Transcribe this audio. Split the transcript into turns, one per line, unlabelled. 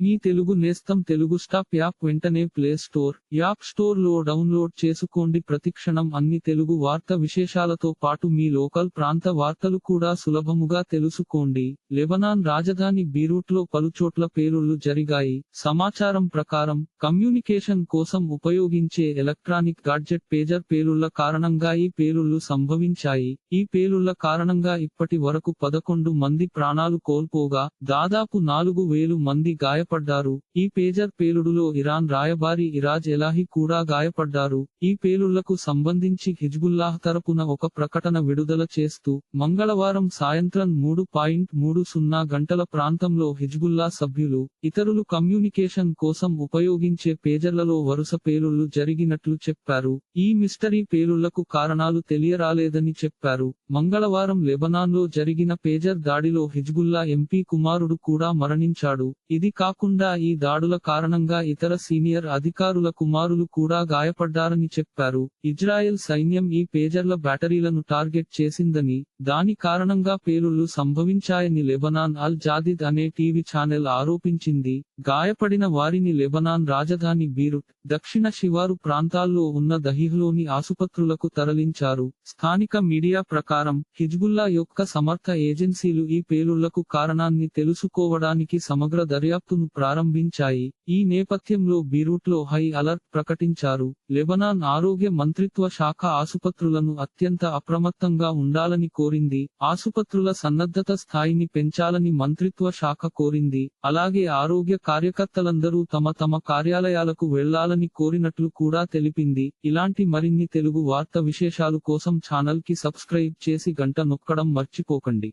మీ తెలుగు నేస్తం Telugu stop app వెంటనే play store app స్టోర్లో డౌన్లోడ్ చేసుకోండి. ప్రతిక్షణం అన్ని తెలుగు వార్త విశేషాలతో పాటు మీ లోకల్ ప్రాంత వార్తలు కూడా సులభముగా తెలుసుకోండి. లెబనాన్ రాజధాని బీరూట్లో పలుచోట్ల పేలుళ్ళు జరిగాయి. సమాచారం ప్రకారం కమ్యూనికేషన్ కోసం ఉపయోగించే ఎలక్ట్రానిక్ గాడ్జెట్ పేజర్ పేలుళ్ళ కారణంగా ఈ పేలుళ్ళు సంభవించాయి. ఈ పేలుళ్ళ కారణంగా ఇప్పటి వరకు పదకొండు మంది ప్రాణాలు కోల్పోగా దాదాపు నాలుగు వేలు మంది గాయపడ్డారు. ఈ పేజర్ పేలుడులో ఇరాన్ రాయబారి ఇరాజ్ ఎలాహి కూడా గాయపడ్డారు. ఈ పేలుళ్ళకు సంబంధించి హిజ్బుల్లాహ్ తరపున ఒక ప్రకటన విడుదల చేస్తూ మంగళవారం సాయంత్రం మూడు పాయింట్ మూడు సున్నా గంటల ప్రాంతంలో హిజ్బుల్లా సభ్యులు ఇతరులు కమ్యూనికేషన్ కోసం ఉపయోగించే పేజర్లలో వరుస పేలుళ్ళు జరిగినట్లు చెప్పారు. ఈ మిస్టరీ పేలుళ్ళకు కారణాలు తెలియరాలేదని చెప్పారు. మంగళవారం లెబనాన్లో జరిగిన పేజర్ దాడిలో హిజ్బుల్లా ఎంపీ కుమారుడు కూడా మరణించాడు. ఇది కాకుండా ఈ దాడుల కారణంగా ఇతర సీనియర్ అధికారుల కుమారులు కూడా గాయపడ్డారని చెప్పారు. ఇజ్రాయెల్ సైన్యం ఈ పేజర్ల బ్యాటరీలను టార్గెట్ చేసిందని దాని కారణంగా పేలుళ్ళు సంభవించాయని లెబనాన్ అల్ జాదిద్ అనే టీవీ ఛానల్ ఆరోపించింది. గాయపడిన వారిని లెబనాన్ రాజధాని బీరుట్ దక్షిణ శివారు ప్రాంతాల్లో ఉన్న దహిహ్లోని ఆసుపత్రులకు తరలించారు. స్థానిక మీడియా ప్రకారం హిజ్బుల్లా యొక్క సమర్థ ఏజెన్సీలు ఈ పేలుళ్ళకు కారణాన్ని తెలుసుకోవడానికి సమగ్ర దర్యాప్తును ప్రారంభించాయి. ఈ నేపథ్యంలో బీరూట్లో హై అలర్ట్ ప్రకటించారు. లెబనాన్ ఆరోగ్య మంత్రిత్వ శాఖ ఆసుపత్రులను అత్యంత అప్రమత్తంగా ఉండాలని కోరింది. ఆసుపత్రుల సన్నద్ధత స్థాయిని పెంచాలని మంత్రిత్వ శాఖ కోరింది. అలాగే ఆరోగ్య కార్యకర్తలందరూ తమ తమ కార్యాలయాలకు వెళ్ళాలని కోరినట్లు కూడా తెలిపింది. ఇలాంటి మరిన్ని తెలుగు వార్త విశేషాలు కోసం ఛానల్కి సబ్స్క్రైబ్ చేసి గంట నొక్కడం మర్చిపోకండి.